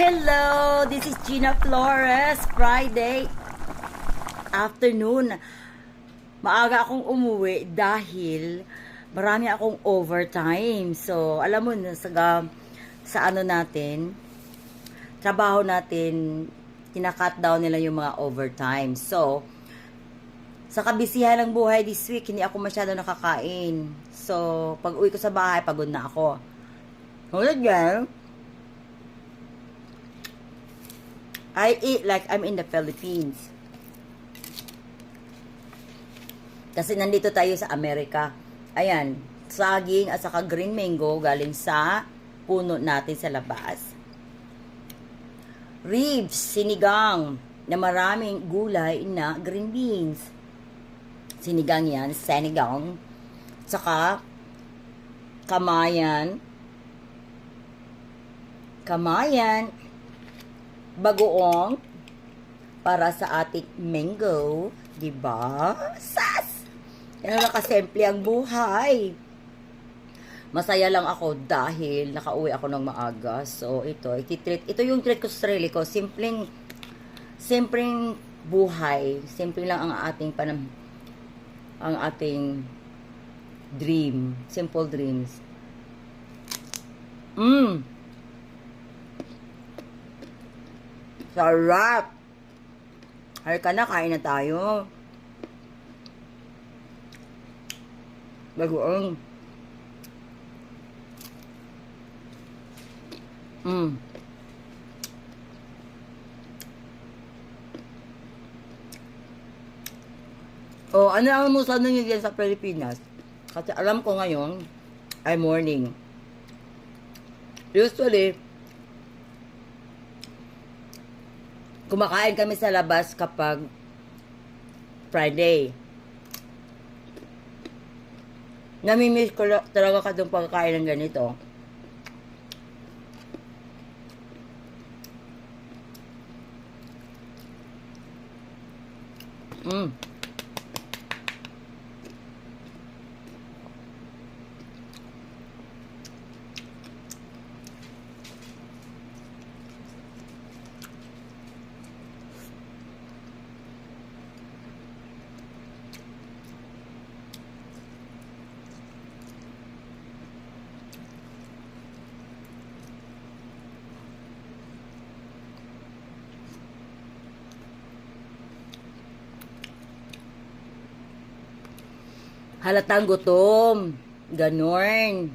Hello, this is Gina Flores. Friday afternoon. Maaga akong umuwi dahil marami akong overtime. So, alam mo na sa, sa ano natin, trabaho natin, kinakat down nila yung mga overtime. So, sa kabisihan ng buhay this week, hindi ako masyado nakakain. So, pag uwi ko sa bahay, pagod na ako. Hold again. I eat like I'm in the Philippines. Kasi nandito tayo sa Amerika. Ayan, saging at saka green mango galing sa puno natin sa labas. Ribs, sinigang, na maraming gulay na green beans. Sinigang yan, sinigang. Saka, kamayan, kamayan, bagoong para sa ating mango, 'di ba? Sas. Yan na kasimple ang buhay. Masaya lang ako dahil nakauwi ako ng maaga. So, ito, iti-treat. Ito yung treat ko sa sarili ko. Simpleng, simpleng buhay. Simple lang ang ating panam, ang ating dream. Simple dreams. Mmm. Sarap! Halika na, kain na tayo. Bagoong. Mm. Oh, ano ang almusal ninyo dyan sa Pilipinas? Kasi alam ko ngayon ay morning. Usually, kumakain kami sa labas kapag Friday. Namimiss ko la- talaga ka itong pagkain ng ganito. Mm. Halatang gutom. Ganon.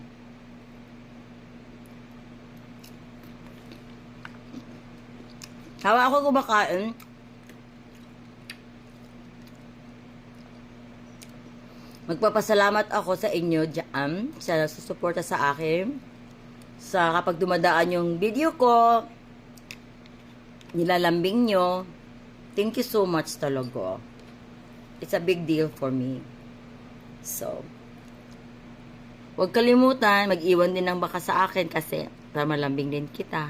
Hawa ako kumakain. Magpapasalamat ako sa inyo dyan sa susuporta sa akin. Sa kapag dumadaan yung video ko, nilalambing nyo. Thank you so much talaga. It's a big deal for me. So, huwag kalimutan, mag-iwan din ng baka sa akin kasi para malambing din kita.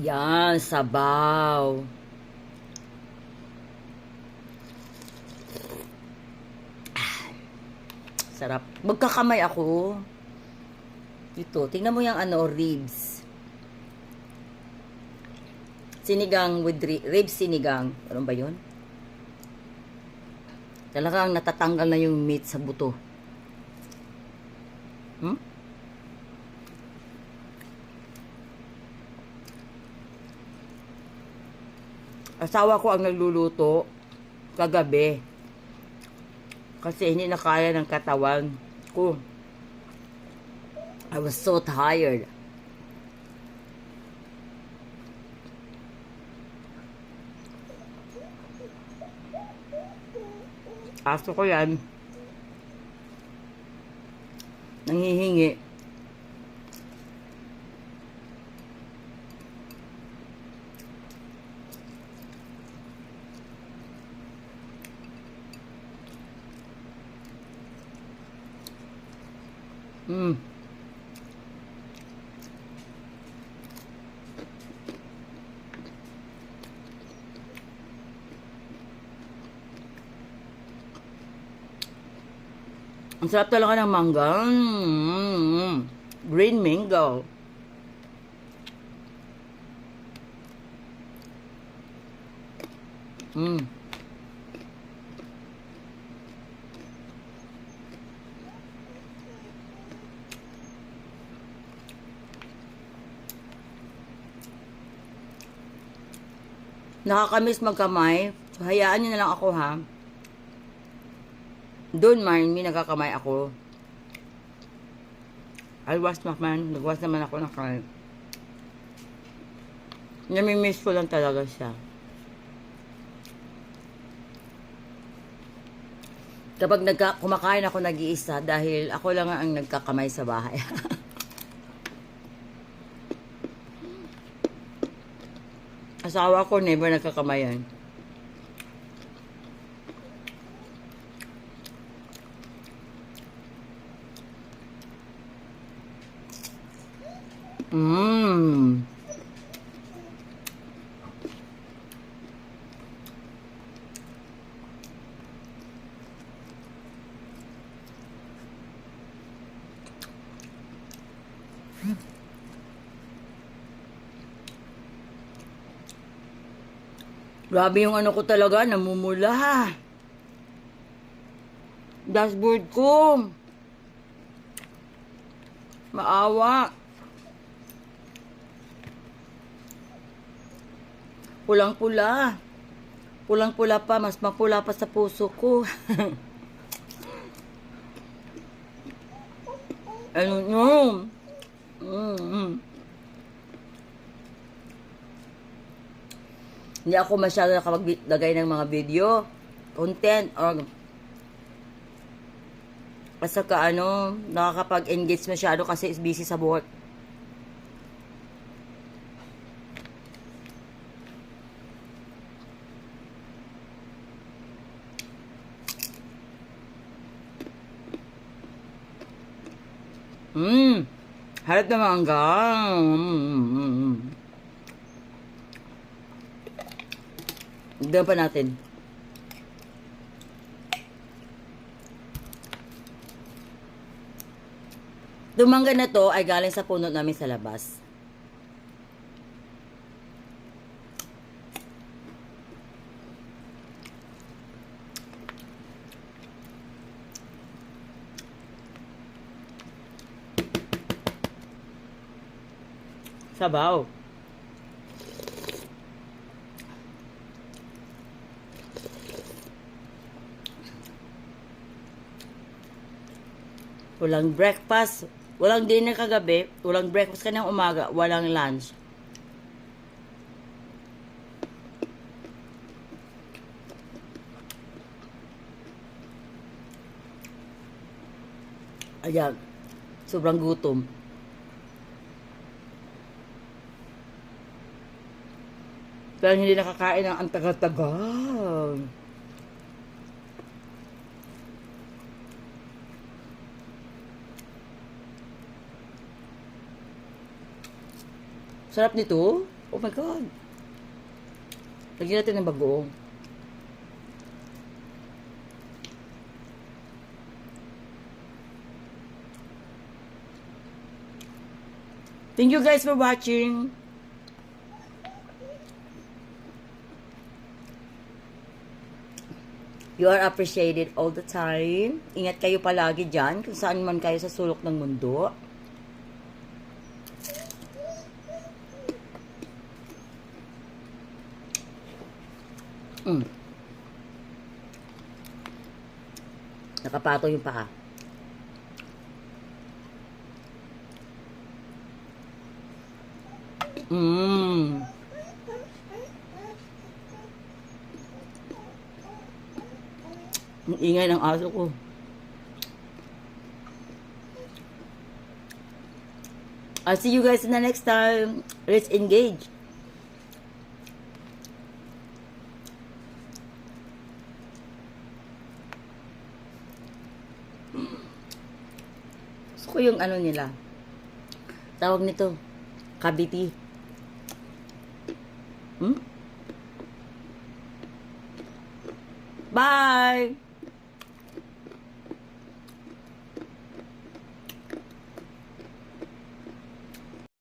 Yan, sabaw. Ah, Sarap. Magkakamay ako. Ito, tingnan mo yung ano, ribs. Sinigang with ri- ribs sinigang. Ano ba yun? Talagang natatanggal na yung meat sa buto. Hmm? Asawa ko ang nagluluto kagabi. Kasi hindi na kaya ng katawan ko. I was so tired. Aso ko yan. Nanghihingi. Mm. Ang sarap talaga ng mangga. Mm-hmm. Green mango. Mm. Nakakamiss magkamay. So, hayaan nyo na lang ako ha. Doon man, may nagkakamay ako. I was naman, nagwas naman ako ng kamay. Namimiss ko lang talaga siya. Kapag nagka, kumakain ako nag-iisa dahil ako lang ang nagkakamay sa bahay. Asawa ko never nagkakamayan. Mmm. Grabe yung ano ko talaga, namumula. Dashboard ko. Maawa. Pulang-pula. Pulang-pula pa, mas mapula pa sa puso ko. ano yun? Mm, mm. Hindi ako masyado nakapaglagay ng mga video, content, or basta ka ano, nakakapag-engage masyado kasi busy sa work. Mmm, harap na mangga. Mm, mm, mm, mm. Dagdagan pa natin. Dumangga na to ay galing sa puno namin sa labas. Sabaw. Walang breakfast, walang dinner kagabi, walang breakfast kanang umaga, walang lunch. Ayan, sobrang gutom. Pero hindi nakakain ng ang tagal-tagal. Sarap nito. Oh my God. Lagyan natin ng bagoong. Thank you guys for watching. You are appreciated all the time. Ingat kayo palagi dyan kung saan man kayo sa sulok ng mundo. Mm. Nakapato yung paa. Mm. Ang ingay ng aso ko. I'll see you guys in the next time. Let's engage. Gusto ko yung ano nila. Tawag nito. Kabiti. Hmm? Bye!